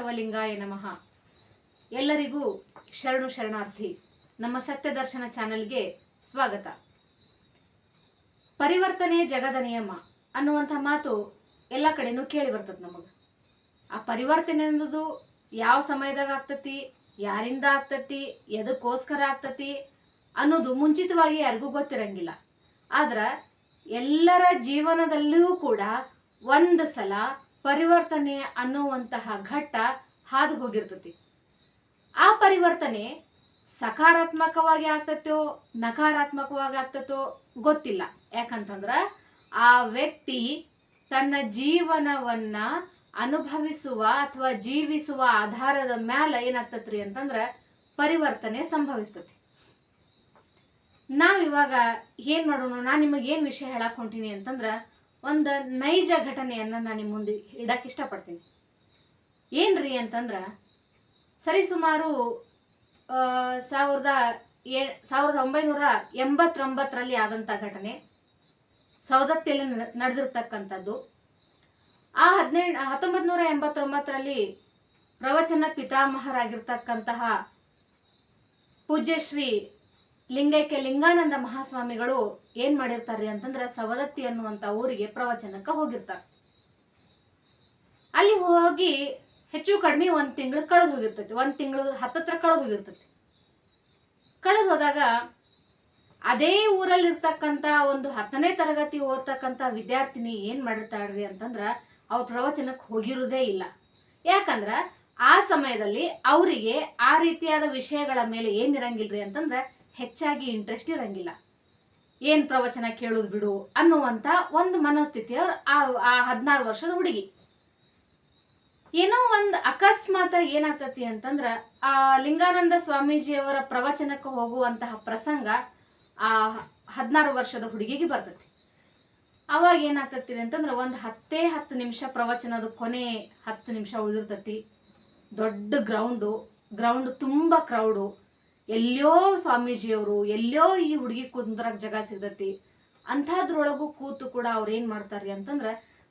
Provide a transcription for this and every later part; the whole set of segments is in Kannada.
ಬಸವಲಿಂಗಾಯ ನಮಃ. ಎಲ್ಲರಿಗೂ ಶರಣು ಶರಣಾರ್ಥಿ, ನಮ್ಮ ಸತ್ಯದರ್ಶನ ಚಾನೆಲ್ಗೆ ಸ್ವಾಗತ. ಪರಿವರ್ತನೆ ಜಗದ ನಿಯಮ ಅನ್ನುವಂಥ ಮಾತು ಎಲ್ಲ ಕಡೆನೂ ಕೇಳಿ ಬರ್ತದೆ ನಮಗೆ. ಆ ಪರಿವರ್ತನೆ ಅನ್ನೋದು ಯಾವ ಸಮಯದಾಗ ಆಗ್ತತಿ, ಯಾರಿಂದ ಆಗ್ತತಿ, ಎದಕ್ಕೋಸ್ಕರ ಆಗ್ತತಿ ಅನ್ನೋದು ಮುಂಚಿತವಾಗಿ ಯಾರಿಗೂ ಗೊತ್ತಿರಂಗಿಲ್ಲ. ಆದ್ರ ಎಲ್ಲರ ಜೀವನದಲ್ಲಿಯೂ ಕೂಡ ಒಂದು ಸಲ ಪರಿವರ್ತನೆ ಅನ್ನುವಂತಹ ಘಟ್ಟ ಹಾದು ಹೋಗಿರ್ತತಿ. ಆ ಪರಿವರ್ತನೆ ಸಕಾರಾತ್ಮಕವಾಗಿ ಆಗ್ತತೋ, ನಕಾರಾತ್ಮಕವಾಗಿ ಆಗ್ತತೋ ಗೊತ್ತಿಲ್ಲ. ಯಾಕಂತಂದ್ರ ಆ ವ್ಯಕ್ತಿ ತನ್ನ ಜೀವನವನ್ನ ಅನುಭವಿಸುವ ಅಥವಾ ಜೀವಿಸುವ ಆಧಾರದ ಮ್ಯಾಲ ಏನಾಗ್ತತ್ರಿ ಅಂತಂದ್ರ ಪರಿವರ್ತನೆ ಸಂಭವಿಸ್ತತಿ. ನಾವಿವಾಗ ಏನ್ ಮಾಡೋಣ, ನಾನು ನಿಮಗೆ ಏನ್ ವಿಷಯ ಹೇಳಕ್ ಹೊಂಟೀನಿ ಅಂತಂದ್ರ ಒಂದು ನೈಜ ಘಟನೆಯನ್ನು ನಾನು ನಿಮ್ಮ ಮುಂದೆ ಇಡಕ್ಕೆ ಇಷ್ಟಪಡ್ತೀನಿ. ಏನ್ರಿ ಅಂತಂದ್ರೆ ಸರಿಸುಮಾರು ಸಾವಿರದ ಏ, ಸಾವಿರದ ಒಂಬೈನೂರ ಎಂಬತ್ತೊಂಬತ್ತರಲ್ಲಿ ಆದಂಥ ಘಟನೆ ಸೌದತ್ತಿಯಲ್ಲಿ ನಡೆದಿರ್ತಕ್ಕಂಥದ್ದು. ಆ ಹದಿನೇಳು ಹತ್ತೊಂಬತ್ತು ನೂರ ಎಂಬತ್ತೊಂಬತ್ತರಲ್ಲಿ ಪ್ರವಚನ ಪಿತಾಮಹರಾಗಿರ್ತಕ್ಕಂತಹ ಪೂಜ್ಯ ಶ್ರೀ ಲಿಂಗೈಕ್ಯ ಲಿಂಗಾನಂದ ಮಹಾಸ್ವಾಮಿಗಳು ಏನ್ ಮಾಡಿರ್ತಾರೆ ಅಂತಂದ್ರೆ ಸವದತ್ತಿ ಅನ್ನುವಂತ ಊರಿಗೆ ಪ್ರವಚನಕ್ಕೆ ಹೋಗಿರ್ತಾರೆ. ಅಲ್ಲಿ ಹೋಗಿ ಹೆಚ್ಚು ಕಡಿಮೆ ಒಂದ್ ತಿಂಗಳು ಕಳೆದು ಹೋಗಿರ್ತೈತಿ, ಒಂದ್ ತಿಂಗಳು ಹತ್ತತ್ರ ಕಳೆದು ಹೋಗಿರ್ತೈತಿ. ಕಳೆದು ಹೋದಾಗ ಅದೇ ಊರಲ್ಲಿ ಇರ್ತಕ್ಕಂತ ಒಂದು ಹತ್ತನೇ ತರಗತಿ ಓದ್ತಕ್ಕಂತ ವಿದ್ಯಾರ್ಥಿನಿ ಏನ್ ಮಾಡಿರ್ತಾಳ್ರಿ ಅಂತಂದ್ರ ಅವ್ರ ಪ್ರವಚನಕ್ಕೆ ಹೋಗಿರುವುದೇ ಇಲ್ಲ. ಯಾಕಂದ್ರ ಆ ಸಮಯದಲ್ಲಿ ಅವರಿಗೆ ಆ ರೀತಿಯಾದ ವಿಷಯಗಳ ಮೇಲೆ ಏನಿರಂಗಿಲ್ರಿ ಅಂತಂದ್ರ ಹೆಚ್ಚಾಗಿ ಇಂಟ್ರೆಸ್ಟ್ ಇರಂಗಿಲ್ಲ. ಏನು ಪ್ರವಚನ ಕೇಳೋದು ಬಿಡು ಅನ್ನುವಂತ ಒಂದು ಮನೋಸ್ಥಿತಿಯ ಆ ಆ ಹದಿನಾರು ವರ್ಷದ ಹುಡುಗಿ. ಏನೋ ಒಂದು ಅಕಸ್ಮಾತ್ ಏನಾಗ್ತತಿ ಅಂತಂದ್ರೆ ಆ ಲಿಂಗಾನಂದ ಸ್ವಾಮೀಜಿಯವರ ಪ್ರವಚನಕ್ಕೆ ಹೋಗುವಂತಹ ಪ್ರಸಂಗ ಆ ಹದಿನಾರು ವರ್ಷದ ಹುಡುಗಿಗೆ ಬರ್ತತಿ. ಅವಾಗ ಏನಾಗ್ತತಿ ಅಂತಂದ್ರೆ ಒಂದು ಹತ್ತೇ ಹತ್ತು ನಿಮಿಷ ಪ್ರವಚನದ ಕೊನೆ ಹತ್ತು ನಿಮಿಷ ಉಳಿದಿರ್ತತಿ. ದೊಡ್ಡ ಗ್ರೌಂಡು ಗ್ರೌಂಡ್ ತುಂಬಾ ಕ್ರೌಡು ಎಲ್ಲೋ ಸ್ವಾಮೀಜಿಯವರು ಎಲ್ಲೋ ಈ ಹುಡುಗಿ ಕುಂದ್ರಕ್ ಜಾಗ ಸಿಗ್ತತಿ, ಅಂಥದ್ರೊಳಗೂ ಕೂತು ಕೂಡ ಅವ್ರು ಏನ್ ಮಾಡ್ತಾರ್ರಿ ಅಂತಂದ್ರ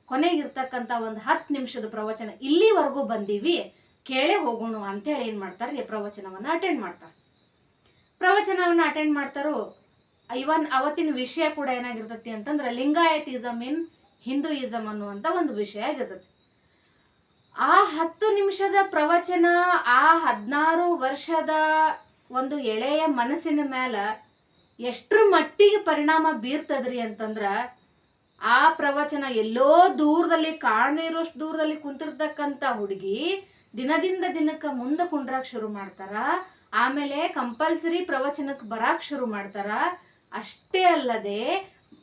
ಕೊನೆಗಿರ್ತಕ್ಕಂಥ ಒಂದು ಹತ್ತು ನಿಮಿಷದ ಪ್ರವಚನ ಇಲ್ಲಿವರೆಗೂ ಬಂದೀವಿ, ಕೇಳೇ ಹೋಗೋಣ ಅಂತೇಳಿ ಏನ್ ಮಾಡ್ತಾರೆ ಪ್ರವಚನವನ್ನ ಅಟೆಂಡ್ ಮಾಡ್ತಾರೆ. ಪ್ರವಚನವನ್ನ ಅಟೆಂಡ್ ಮಾಡ್ತಾರೋ, ಇವನ್ ಅವತ್ತಿನ ವಿಷಯ ಕೂಡ ಏನಾಗಿರ್ತತಿ ಅಂತಂದ್ರೆ ಲಿಂಗಾಯತಿಸಮ್ ಇನ್ ಹಿಂದೂಯಿಸಮ್ ಅನ್ನುವಂತ ಒಂದು ವಿಷಯ ಆಗಿರ್ತತಿ. ಆ ಹತ್ತು ನಿಮಿಷದ ಪ್ರವಚನ, ಆ ಹದಿನಾರು ವರ್ಷದ ಒಂದು ಎಳೆಯ ಮನಸ್ಸಿನ ಮ್ಯಾಲ ಎಷ್ಟ್ರ ಮಟ್ಟಿಗೆ ಪರಿಣಾಮ ಬೀರ್ತದ್ರಿ ಅಂತಂದ್ರ ಆ ಪ್ರವಚನ ಎಲ್ಲೋ ದೂರದಲ್ಲಿ, ಕಾಣದೇ ಇರೋಷ್ಟು ದೂರದಲ್ಲಿ ಕುಂತಿರ್ತಕ್ಕಂಥ ಹುಡುಗಿ ದಿನದಿಂದ ದಿನಕ್ಕೆ ಮುಂದೆ ಕುಂಡ್ರಾಕ್ ಶುರು ಮಾಡ್ತಾರ. ಆಮೇಲೆ ಕಂಪಲ್ಸರಿ ಪ್ರವಚನಕ್ಕೆ ಬರಾಕ್ ಶುರು ಮಾಡ್ತಾರ. ಅಷ್ಟೇ ಅಲ್ಲದೆ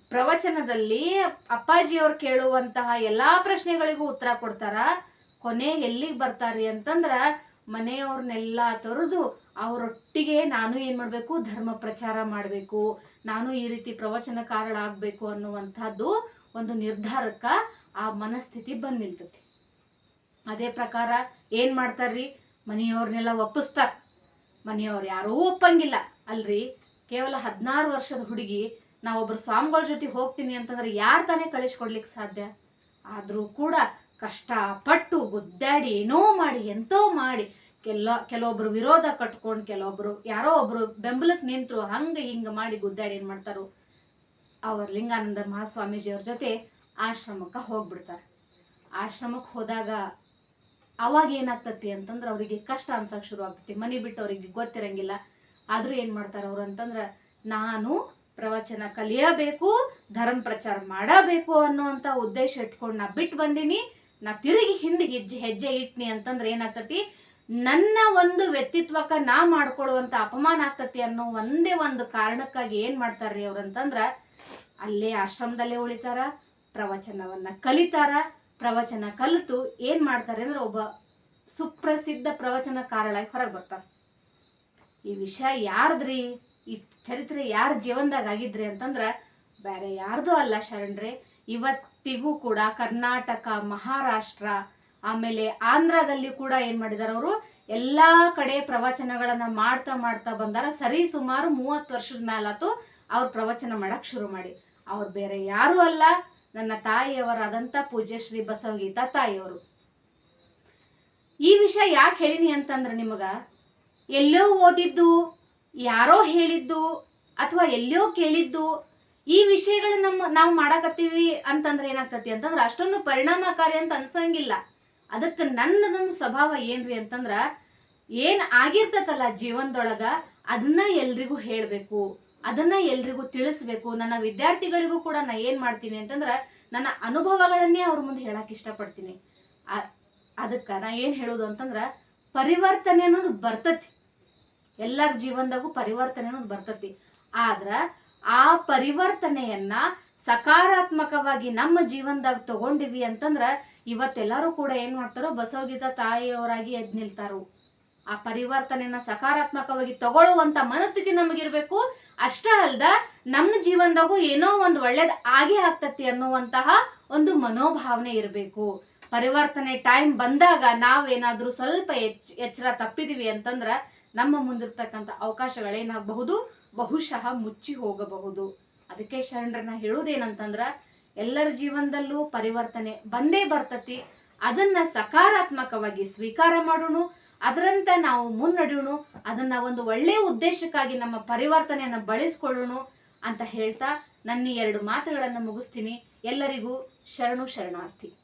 ಪ್ರವಚನದಲ್ಲಿ ಅಪ್ಪಾಜಿಯವ್ರು ಕೇಳುವಂತಹ ಎಲ್ಲಾ ಪ್ರಶ್ನೆಗಳಿಗೂ ಉತ್ತರ ಕೊಡ್ತಾರ. ಕೊನೆ ಎಲ್ಲಿಗೆ ಬರ್ತಾರ್ರಿ ಅಂತಂದ್ರ ಮನೆಯವ್ರನ್ನೆಲ್ಲ ತೊರೆದು ಅವರೊಟ್ಟಿಗೆ ನಾನು ಏನು ಮಾಡಬೇಕು? ಧರ್ಮ ಪ್ರಚಾರ ಮಾಡಬೇಕು. ನಾನು ಈ ರೀತಿ ಪ್ರವಚನಕಾರಳಾಗಬೇಕು ಅನ್ನುವಂಥದ್ದು ಒಂದು ನಿರ್ಧಾರಕ್ಕೆ ಆ ಮನಸ್ಥಿತಿ ಬಂದ್ ನಿಲ್ತತಿ ಅದೇ ಪ್ರಕಾರ ಏನು ಮಾಡ್ತಾರ್ರಿ? ಮನೆಯವ್ರನ್ನೆಲ್ಲ ಒಪ್ಪಿಸ್ತಾರ. ಮನೆಯವ್ರು ಯಾರೂ ಒಪ್ಪಂಗಿಲ್ಲ. ಅಲ್ರಿ? ಕೇವಲ ಹದಿನಾರು ವರ್ಷದ ಹುಡುಗಿ ನಾವೊಬ್ರು ಸ್ವಾಮಿಗಳ ಜೊತೆ ಹೋಗ್ತೀನಿ ಅಂತಂದ್ರೆ ಯಾರು ತಾನೇ ಕಳಿಸ್ಕೊಡ್ಲಿಕ್ಕೆ ಸಾಧ್ಯ? ಆದರೂ ಕೂಡ ಕಷ್ಟಪಟ್ಟು ಗುದ್ದಾಡಿ ಏನೋ ಮಾಡಿ, ಎಂತೋ ಮಾಡಿ ಕೆಲ, ಕೆಲವೊಬ್ರು ವಿರೋಧ ಕಟ್ಕೊಂಡು ಕೆಲವೊಬ್ರು ಯಾರೋ ಒಬ್ರು ಬೆಂಬಲಕ್ಕೆ ನಿಂತರು ಹಂಗ ಹಿಂಗ ಮಾಡಿ ಗುದ್ದಾಡಿ ಏನು ಮಾಡ್ತಾರೋ ಅವ್ರ ಲಿಂಗಾನಂದ ಮಹಾಸ್ವಾಮೀಜಿಯವ್ರ ಜೊತೆ ಆಶ್ರಮಕ್ಕೆ ಹೋಗ್ಬಿಡ್ತಾರೆ. ಆಶ್ರಮಕ್ಕೆ ಹೋದಾಗ ಅವಾಗ ಏನಾಗ್ತತಿ ಅಂತಂದ್ರೆ ಅವರಿಗೆ ಕಷ್ಟ ಅನ್ಸಕ್ ಶುರು ಆಗ್ತತಿ. ಮನೆ ಬಿಟ್ಟು ಅವರಿಗೆ ಗೊತ್ತಿರಂಗಿಲ್ಲ. ಆದರೂ ಏನು ಮಾಡ್ತಾರೆ ಅವ್ರು ಅಂತಂದ್ರೆ ನಾನು ಪ್ರವಚನ ಕಲಿಯಬೇಕು, ಧರ್ಮ ಪ್ರಚಾರ ಮಾಡಬೇಕು ಅನ್ನುವಂಥ ಉದ್ದೇಶ ಇಟ್ಕೊಂಡು ನಾ ಬಿಟ್ಟು ಬಂದೀನಿ, ನಾ ತಿರುಗಿ ಹಿಂದೆ ಹೆಜ್ಜೆ ಹೆಜ್ಜೆ ಇಟ್ನಿ ಅಂತಂದ್ರೆ ಏನಾಗ್ತತಿ? ನನ್ನ ಒಂದು ವ್ಯಕ್ತಿತ್ವಕ್ಕ ನಾ ಮಾಡ್ಕೊಳ್ಳುವಂತ ಅಪಮಾನ ಆಗ್ತತಿ ಅನ್ನೋ ಒಂದೇ ಒಂದು ಕಾರಣಕ್ಕಾಗಿ ಏನ್ ಮಾಡ್ತಾರ್ರಿ ಅವ್ರಂತಂದ್ರ ಅಲ್ಲೇ ಆಶ್ರಮದಲ್ಲೇ ಉಳಿತಾರ, ಪ್ರವಚನವನ್ನ ಕಲಿತಾರ, ಪ್ರವಚನ ಕಲಿತು ಏನ್ ಮಾಡ್ತಾರೆ ಅಂದ್ರೆ ಒಬ್ಬ ಸುಪ್ರಸಿದ್ಧ ಪ್ರವಚನಕಾರಳಾಗಿ ಹೊರಗೆ ಬರ್ತಾರ. ಈ ವಿಷಯ ಯಾರ್ದ್ರಿ? ಈ ಚರಿತ್ರೆ ಯಾರ ಜೀವನದಾಗ ಆಗಿದ್ರಿ ಅಂತಂದ್ರ ಬೇರೆ ಯಾರ್ದು ಅಲ್ಲ ಶರಣ್ರಿ ಇವತ್ತಿಗೂ ಕೂಡ ಕರ್ನಾಟಕ, ಮಹಾರಾಷ್ಟ್ರ ಆಮೇಲೆ ಆಂಧ್ರದಲ್ಲಿ ಕೂಡ ಏನ್ ಮಾಡಿದಾರೆ ಅವರು? ಎಲ್ಲಾ ಕಡೆ ಪ್ರವಚನಗಳನ್ನ ಮಾಡ್ತಾ ಮಾಡ್ತಾ ಬಂದಾರ. ಸರಿ ಸುಮಾರು ಮೂವತ್ತು ವರ್ಷದ ಮೇಲಾತು ಅವ್ರು ಪ್ರವಚನ ಮಾಡಕ್ ಶುರು ಮಾಡಿ. ಅವ್ರು ಬೇರೆ ಯಾರು ಅಲ್ಲ. ನನ್ನ ತಾಯಿಯವರಾದಂಥ ಪೂಜ್ಯ ಶ್ರೀ ಬಸವಗೀತಾ ತಾಯಿಯವರು. ಈ ವಿಷಯ ಯಾಕೆ ಹೇಳಿನಿ ಅಂತಂದ್ರೆ ನಿಮಗ, ಎಲ್ಲೋ ಓದಿದ್ದು, ಯಾರೋ ಹೇಳಿದ್ದು, ಅಥವಾ ಎಲ್ಲೋ ಕೇಳಿದ್ದು, ಈ ವಿಷಯಗಳನ್ನ ನಮ್ಮ ನಾವು ಮಾಡಕತ್ತೀವಿ ಅಂತಂದ್ರೆ ಏನಾಗ್ತತಿ ಅಂತಂದ್ರೆ ಅಷ್ಟೊಂದು ಪರಿಣಾಮಕಾರಿ ಅಂತ ಅನ್ಸಂಗಿಲ್ಲ. ಅದಕ್ಕೆ ನನ್ನದೊಂದು ಸ್ವಭಾವ ಏನ್ರಿ ಅಂತಂದ್ರ, ಏನ್ ಆಗಿರ್ತತಲ್ಲ ಜೀವನದೊಳಗ, ಅದನ್ನ ಎಲ್ರಿಗೂ ಹೇಳ್ಬೇಕು, ಅದನ್ನ ಎಲ್ರಿಗೂ ತಿಳಿಸ್ಬೇಕು. ನನ್ನ ವಿದ್ಯಾರ್ಥಿಗಳಿಗೂ ಕೂಡ ನಾ ಏನ್ ಮಾಡ್ತೀನಿ ಅಂತಂದ್ರ, ನನ್ನ ಅನುಭವಗಳನ್ನೇ ಅವ್ರ ಮುಂದೆ ಹೇಳಕ್ ಇಷ್ಟಪಡ್ತೀನಿ. ಅದಕ್ಕೆ ನಾ ಏನ್ ಹೇಳೋದು ಅಂತಂದ್ರ, ಪರಿವರ್ತನೆ ಅನ್ನೋದು ಬರ್ತತಿ. ಎಲ್ಲರ ಜೀವನದಾಗೂ ಪರಿವರ್ತನೆ ಅನ್ನೋದು ಬರ್ತತಿ. ಆದ್ರ ಆ ಪರಿವರ್ತನೆಯನ್ನ ಸಕಾರಾತ್ಮಕವಾಗಿ ನಮ್ಮ ಜೀವನದಾಗ ತಗೊಂಡಿವಿ ಅಂತಂದ್ರ ಇವತ್ತೆಲ್ಲರೂ ಕೂಡ ಏನ್ ಮಾಡ್ತಾರೋ ಬಸವಗೀತ ತಾಯಿಯವರಾಗಿ ಎದ್ ನಿಲ್ತಾರೋ. ಆ ಪರಿವರ್ತನೆಯನ್ನ ಸಕಾರಾತ್ಮಕವಾಗಿ ತಗೊಳ್ಳುವಂತ ಮನಸ್ಥಿತಿ ನಮಗಿರ್ಬೇಕು. ಅಷ್ಟೇ ಅಲ್ದ ನಮ್ಮ ಜೀವನದಾಗೂ ಏನೋ ಒಂದು ಒಳ್ಳೇದ್ ಆಗಿ ಆಗ್ತತಿ ಅನ್ನುವಂತಹ ಒಂದು ಮನೋಭಾವನೆ ಇರಬೇಕು. ಪರಿವರ್ತನೆ ಟೈಮ್ ಬಂದಾಗ ನಾವೇನಾದ್ರೂ ಸ್ವಲ್ಪ ಎಚ್, ಎಚ್ಚರ ತಪ್ಪಿದೀವಿ ಅಂತಂದ್ರ ನಮ್ಮ ಮುಂದಿರ್ತಕ್ಕಂಥ ಅವಕಾಶಗಳೇನಾಗಬಹುದು? ಬಹುಶಃ ಮುಚ್ಚಿ ಹೋಗಬಹುದು. ಅದಕ್ಕೆ ಶರಣರನ್ನ ಹೇಳುವುದೇನಂತಂದ್ರ, ಎಲ್ಲರ ಜೀವನದಲ್ಲೂ ಪರಿವರ್ತನೆ ಬಂದೇ ಬರ್ತತಿ, ಅದನ್ನ ಸಕಾರಾತ್ಮಕವಾಗಿ ಸ್ವೀಕಾರ ಮಾಡೋಣ ಅದರಂತೆ ನಾವು ಮುನ್ನಡೆಯೋಣ ಅದನ್ನ ಒಂದು ಒಳ್ಳೆಯ ಉದ್ದೇಶಕ್ಕಾಗಿ ನಮ್ಮ ಪರಿವರ್ತನೆಯನ್ನ ಬಳಸ್ಕೊಳ್ಳೋಣ ಅಂತ ಹೇಳ್ತಾ ನನ್ನ ಎರಡು ಮಾತುಗಳನ್ನು ಮುಗಿಸ್ತೀನಿ. ಎಲ್ಲರಿಗೂ ಶರಣು ಶರಣಾರ್ಥಿ.